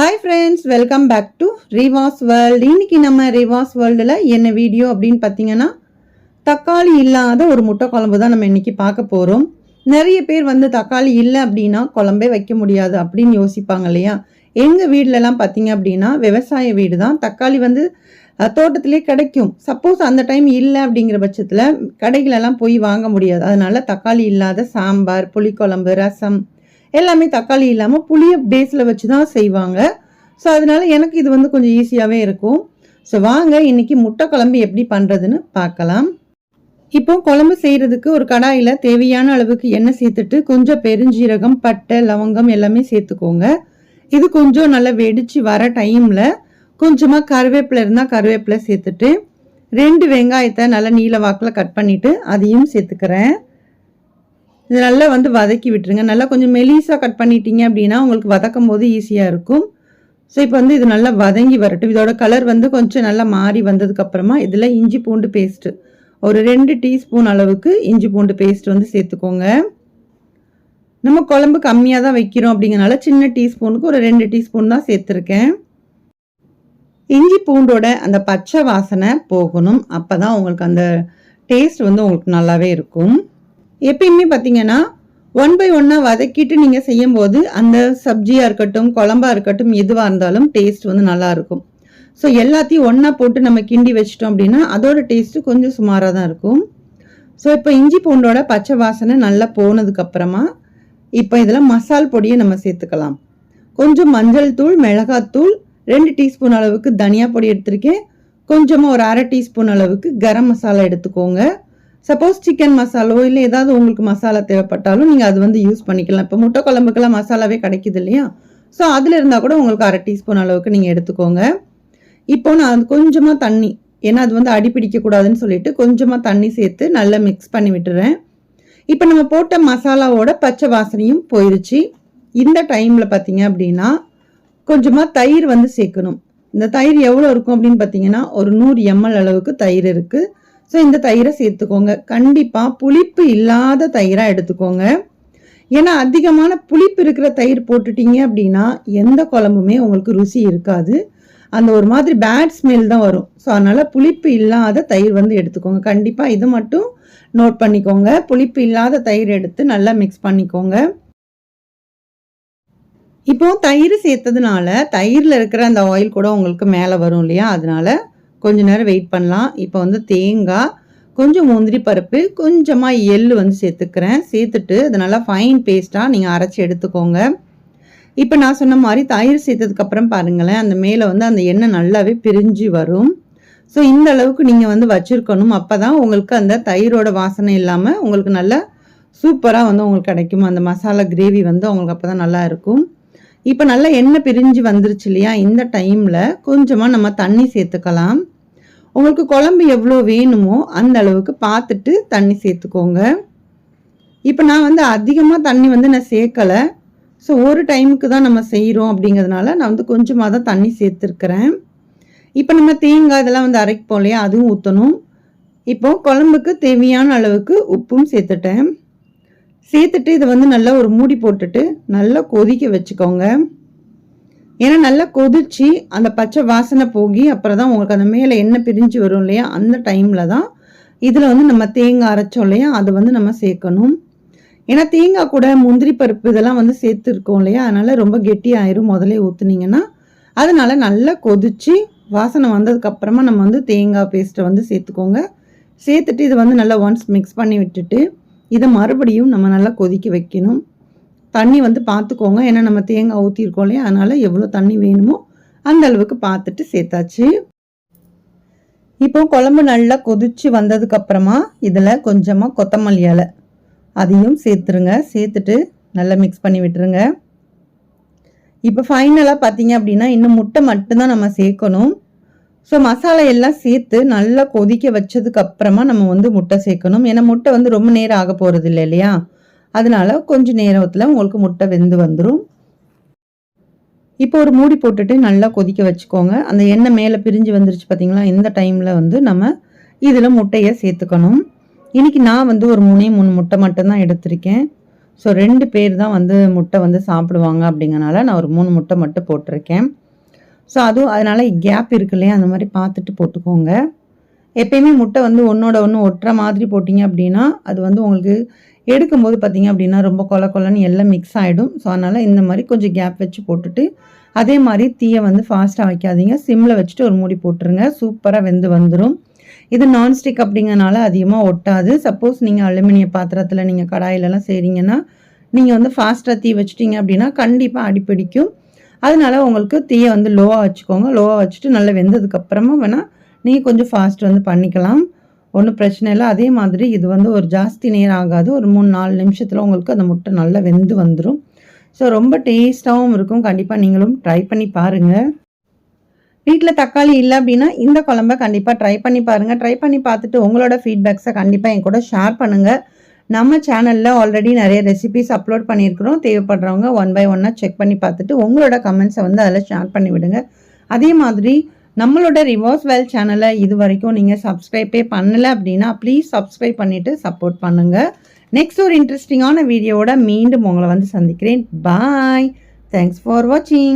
Hi friends welcome back to Rivas world இன்றைக்கி நம்ம ரிவாஸ் வேர்ல்டில் என்ன வீடியோ அப்படின்னு பார்த்தீங்கன்னா தக்காளி இல்லாத ஒரு முட்டை குழம்பு தான் நம்ம இன்றைக்கி பார்க்க போகிறோம் நிறைய பேர் வந்து தக்காளி இல்லை அப்படின்னா குழம்பே வைக்க முடியாது அப்படின்னு யோசிப்பாங்க இல்லையா? எங்கள் வீட்டிலலாம் பார்த்தீங்க அப்படின்னா விவசாய வீடு தான். தக்காளி வந்து தோட்டத்திலே கிடைக்கும். சப்போஸ் அந்த டைம் இல்லை அப்படிங்கிற பட்சத்தில் கடைகளெல்லாம் போய் வாங்க முடியாது. அதனால் தக்காளி இல்லாத சாம்பார் புளிக்குழம்பு ரசம் எல்லாமே தக்காளி இல்லாமல் புளியை பேஸில் வச்சு தான் செய்வாங்க. ஸோ அதனால எனக்கு இது வந்து கொஞ்சம் ஈஸியாகவே இருக்கும். ஸோ வாங்க இன்றைக்கி முட்டை குழம்பு எப்படி பண்ணுறதுன்னு பார்க்கலாம். இப்போ குழம்பு செய்கிறதுக்கு ஒரு கடாயில் தேவையான அளவுக்கு எண்ணெய் சேர்த்துட்டு கொஞ்சம் பெருஞ்சீரகம் பட்டை லவங்கம் எல்லாமே சேர்த்துக்கோங்க. இது கொஞ்சம் நல்லா வெடித்து வர டைமில் கொஞ்சமாக கருவேப்பிலை இருந்தால் கருவேப்பிலை சேர்த்துட்டு ரெண்டு வெங்காயத்தை நல்லா நீல வாக்கில் கட் பண்ணிவிட்டு அதையும் சேர்த்துக்கிறேன். இதை நல்லா வந்து வதக்கி விட்டுருங்க. நல்லா கொஞ்சம் மெலிசாக கட் பண்ணிட்டீங்க அப்படின்னா உங்களுக்கு வதக்கும் போது ஈஸியாக இருக்கும். ஸோ இப்போ வந்து இது நல்லா வதங்கி வரட்டும். இதோட கலர் வந்து கொஞ்சம் நல்லா மாறி வந்ததுக்கப்புறமா இதில் இஞ்சி பூண்டு பேஸ்ட்டு ஒரு ரெண்டு டீஸ்பூன் அளவுக்கு இஞ்சி பூண்டு பேஸ்ட் வந்து சேர்த்துக்கோங்க. நம்ம குழம்பு கம்மியாக தான் வைக்கிறோம் அப்படிங்கறனால சின்ன டீஸ்பூனுக்கு ஒரு ரெண்டு டீஸ்பூன் தான் சேர்த்துருக்கேன். இஞ்சி பூண்டோட அந்த பச்சை வாசனை போகணும். அப்போ தான் உங்களுக்கு அந்த டேஸ்ட் வந்து உங்களுக்கு நல்லாவே இருக்கும். எப்பயுமே பார்த்தீங்கன்னா ஒன் பை ஒன்னாக வதக்கிட்டு நீங்கள் செய்யும்போது அந்த சப்ஜியாக இருக்கட்டும் குழம்பா இருக்கட்டும் எதுவாக இருந்தாலும் டேஸ்ட் வந்து நல்லா இருக்கும். ஸோ எல்லாத்தையும் ஒன்றா போட்டு நம்ம கிண்டி வச்சிட்டோம் அப்படின்னா அதோட டேஸ்ட்டு கொஞ்சம் சுமாராக தான் இருக்கும். ஸோ இப்போ இஞ்சி பூண்டோட பச்சை வாசனை நல்லா போனதுக்கப்புறமா இப்போ இதில் மசால் பொடியை நம்ம சேர்த்துக்கலாம். கொஞ்சம் மஞ்சள் தூள் மிளகாத்தூள் ரெண்டு டீஸ்பூன் அளவுக்கு தனியா பொடி எடுத்திருக்கேன். கொஞ்சமாக ஒரு அரை டீஸ்பூன் அளவுக்கு கரம் மசாலா எடுத்துக்கோங்க. சப்போஸ் சிக்கன் மசாலோ இல்லை ஏதாவது உங்களுக்கு மசாலா தேவைப்பட்டாலும் நீங்கள் அது வந்து யூஸ் பண்ணிக்கலாம். இப்போ முட்டை குழம்புக்கெல்லாம் மசாலாவே கிடைக்குது இல்லையா? ஸோ அதில் இருந்தால் கூட உங்களுக்கு அரை டீஸ்பூன் அளவுக்கு நீங்கள் எடுத்துக்கோங்க. இப்போ நான் கொஞ்சமாக தண்ணி ஏன்னா அது வந்து அடி பிடிக்கக்கூடாதுன்னு சொல்லிட்டு கொஞ்சமாக தண்ணி சேர்த்து நல்லா மிக்ஸ் பண்ணி விட்டுறேன். இப்போ நம்ம போட்ட மசாலாவோட பச்சை வாசனையும் போயிடுச்சு இந்த டைமில் பார்த்தீங்க அப்படின்னா கொஞ்சமாக தயிர் வந்து சேர்க்கணும். இந்த தயிர் எவ்வளோ இருக்கும் அப்படின்னு பார்த்தீங்கன்னா ஒரு நூறு எம்எல் அளவுக்கு தயிர் இருக்குது ஸோ இந்த தயிரை சேர்த்துக்கோங்க. கண்டிப்பாக புளிப்பு இல்லாத தயிராக எடுத்துக்கோங்க. ஏன்னா அதிகமான புளிப்பு இருக்கிற தயிர் போட்டுட்டீங்க அப்படின்னா எந்த குழம்புமே உங்களுக்கு ருசி இருக்காது. அந்த ஒரு மாதிரி பேட் ஸ்மெல் தான் வரும். ஸோ அதனால் புளிப்பு இல்லாத தயிர் வந்து எடுத்துக்கோங்க. கண்டிப்பாக இது மட்டும் நோட் பண்ணிக்கோங்க. புளிப்பு இல்லாத தயிர் எடுத்து நல்லா மிக்ஸ் பண்ணிக்கோங்க. இப்போ தயிர் சேர்த்ததுனால தயிரில் இருக்கிற அந்த ஆயில் கூட உங்களுக்கு மேலே வரும் இல்லையா? அதனால கொஞ்ச நேரம் வெயிட் பண்ணலாம். இப்போ வந்து தேங்காய் கொஞ்சம் முந்திரி பருப்பு கொஞ்சமாக எள்ளு வந்து சேர்த்துக்கிறேன். சேர்த்துட்டு அது நல்லா ஃபைன் பேஸ்ட்டாக நீங்கள் அரைச்சி எடுத்துக்கோங்க. இப்போ நான் சொன்ன மாதிரி தயிர் சேர்த்ததுக்கப்புறம் பாருங்களேன் அந்த மேலே வந்து அந்த எண்ணெய் நல்லாவே பிரிஞ்சு வரும். ஸோ இந்த அளவுக்கு நீங்கள் வந்து வச்சுருக்கணும். அப்போ தான் உங்களுக்கு அந்த தயிரோட வாசனை இல்லாமல் உங்களுக்கு நல்லா சூப்பராக வந்து உங்களுக்கு கிடைக்கும்? அந்த மசாலா கிரேவி வந்து உங்களுக்கு அப்போ தான் நல்லா இருக்கும். இப்போ நல்லா எண்ணெய் பிரிஞ்சு வந்துருச்சு இல்லையா? இந்த டைமில் கொஞ்சமாக நம்ம தண்ணி சேர்த்துக்கலாம். உங்களுக்கு குழம்பு எவ்வளோ வேணுமோ அந்த அளவுக்கு பார்த்துட்டு தண்ணி சேர்த்துக்கோங்க. இப்போ நான் வந்து அதிகமாக தண்ணி வந்து நான் சேர்க்கலை. ஸோ ஒரு டைமுக்கு தான் நம்ம செய்கிறோம் அப்படிங்கிறதுனால நான் வந்து கொஞ்சமாக தான் தண்ணி சேர்த்துருக்கிறேன். இப்போ நம்ம தேங்காய் இதெல்லாம் வந்து அரைப்போம் இல்லையா? அதுவும் ஊற்றணும் இப்போ குழம்புக்கு தேவையான அளவுக்கு உப்பும் சேர்த்துட்டேன். சேர்த்துட்டு இதை வந்து நல்லா ஒரு மூடி போட்டுட்டு நல்லா கொதிக்க வச்சுக்கோங்க. ஏன்னா நல்லா கொதிச்சு அந்த பச்சை வாசனை போகி அப்புறம் தான் உங்களுக்கு அந்த மேலே எண்ணெய் பிரிஞ்சு வரும் இல்லையா? அந்த டைமில் தான் இதில் வந்து நம்ம தேங்காய் அரைச்சோம் இல்லையா? அது வந்து நம்ம சேர்க்கணும். ஏன்னா தேங்காய் கூட முந்திரி பருப்பு இதெல்லாம் வந்து சேர்த்துருக்கோம் இல்லையா? அதனால் ரொம்ப கெட்டியாயிரும் முதலே ஊற்றுனீங்கன்னா அதனால் நல்லா கொதிச்சு வாசனை வந்ததுக்கப்புறமா நம்ம வந்து தேங்காய் பேஸ்ட்டை வந்து சேர்த்துக்கோங்க. சேர்த்துட்டு இதை வந்து நல்லா ஒன்ஸ் மிக்ஸ் பண்ணி விட்டுட்டு இதை மறுபடியும் நம்ம நல்லா கொதிக்க வைக்கணும். தண்ணி வந்து பார்த்துக்கோங்க. ஏன்னா நம்ம தேங்காய் ஊற்றிருக்கோம் இல்லையா? அதனால் எவ்வளோ தண்ணி வேணுமோ அந்த அளவுக்கு பார்த்துட்டு சேர்த்தாச்சு. இப்போ குழம்பு நல்லா கொதிச்சு வந்ததுக்கப்புறமா இதில் கொஞ்சமாக கொத்தமல்லி இலை அதையும் சேர்த்துருங்க. சேர்த்துட்டு நல்லா மிக்ஸ் பண்ணி விட்டுருங்க. இப்போ ஃபைனலாக பார்த்தீங்க அப்படின்னா இன்னும் முட்டை மட்டும்தான் நம்ம சேர்க்கணும். ஸோ மசாலா எல்லாம் சேர்த்து நல்லா கொதிக்க வச்சதுக்கு அப்புறமா நம்ம வந்து முட்டை சேர்க்கணும். ஏன்னா முட்டை வந்து ரொம்ப நேரம் ஆக போகிறது இல்லை இல்லையா? அதனால கொஞ்சம் நேரத்தில் உங்களுக்கு முட்டை வெந்து வந்துடும் இப்போ ஒரு மூடி போட்டுட்டு நல்லா கொதிக்க வச்சுக்கோங்க. அந்த எண்ணெய் மேலே பிரிஞ்சு வந்துருச்சு பார்த்தீங்களா இந்த டைமில் வந்து நம்ம இதில் முட்டையை சேர்த்துக்கணும். இன்றைக்கி நான் வந்து ஒரு மூணே மூணு முட்டை மட்டும்தான் எடுத்திருக்கேன். ஸோ ரெண்டு பேர் தான் வந்து முட்டை வந்து சாப்பிடுவாங்க அப்படிங்கனால நான் ஒரு மூணு முட்டை மட்டும் போட்டிருக்கேன். ஸோ அதுவும் அதனால் கேப் இருக்கு இல்லையா? அந்த மாதிரி பார்த்துட்டு போட்டுக்கோங்க. எப்பயுமே முட்டை வந்து ஒன்றோட ஒன்று ஒட்டுற மாதிரி போட்டிங்க அப்படின்னா அது வந்து உங்களுக்கு எடுக்கும்போது பார்த்தீங்க அப்படின்னா ரொம்ப கொல கொலன்னு எல்லாம் மிக்ஸ் ஆகிடும் ஸோ அதனால் இந்த மாதிரி கொஞ்சம் கேப் வச்சு போட்டுட்டு அதே மாதிரி தீயை வந்து ஃபாஸ்ட்டாக வைக்காதீங்க. சிம்மில் வச்சுட்டு ஒரு மூடி போட்டுருங்க. சூப்பராக வெந்து வந்துடும் இது நான்ஸ்டிக் அப்படிங்கறனால அதிகமாக ஒட்டாது. சப்போஸ் நீங்கள் அலுமினிய பாத்திரத்தில் நீங்கள் கடாயிலலாம் செய்கிறீங்கன்னா நீங்கள் வந்து ஃபாஸ்ட்டாக தீ வச்சிட்டிங்க அப்படின்னா கண்டிப்பாக அடிப்பிடிக்கும். அதனால உங்களுக்கு தீயை வந்து லோவாக வச்சுக்கோங்க. லோவாக வச்சுட்டு நல்லா வெந்ததுக்கப்புறமா வேணால் நீங்கள் கொஞ்சம் ஃபாஸ்ட் வந்து பண்ணிக்கலாம். ஒன்றும் பிரச்சனை இல்லை. அதே மாதிரி இது வந்து ஒரு ஜாஸ்தி நேரம் ஆகாது. ஒரு மூணு நாலு நிமிஷத்தில் உங்களுக்கு அந்த முட்டை நல்லா வெந்து வந்துடும் ஸோ ரொம்ப டேஸ்ட்டாகவும் இருக்கும். கண்டிப்பாக நீங்களும் ட்ரை பண்ணி பாருங்கள் வீட்டில் தக்காளி இல்லை அப்படின்னா இந்த குழம்ப கண்டிப்பாக ட்ரை பண்ணி பாருங்கள் ட்ரை பண்ணி பார்த்துட்டு உங்களோட ஃபீட்பேக்ஸை கண்டிப்பாக என் கூட ஷேர் பண்ணுங்கள் நம்ம சேனலில் ஆல்ரெடி நிறைய ரெசிபிஸ் அப்லோட் பண்ணியிருக்கிறோம். தேவைப்படுறவங்க ஒன் பை ஒன்னாக செக் பண்ணி பார்த்துட்டு உங்களோட கமெண்ட்ஸை வந்து அதில் ஷேர் பண்ணி விடுங்க. அதே மாதிரி நம்மளோட ரிவர்ஸ் வெல் சேனலை இது வரைக்கும் நீங்கள் சப்ஸ்கிரைப்பே பண்ணலை அப்படின்னா ப்ளீஸ் சப்ஸ்கிரைப் பண்ணிவிட்டு சப்போர்ட் பண்ணுங்கள் நெக்ஸ்ட் ஒரு இன்ட்ரெஸ்டிங்கான வீடியோவோட மீண்டும் உங்களை வந்து சந்திக்கிறேன். பாய் தேங்க்ஸ் ஃபார் வாட்சிங்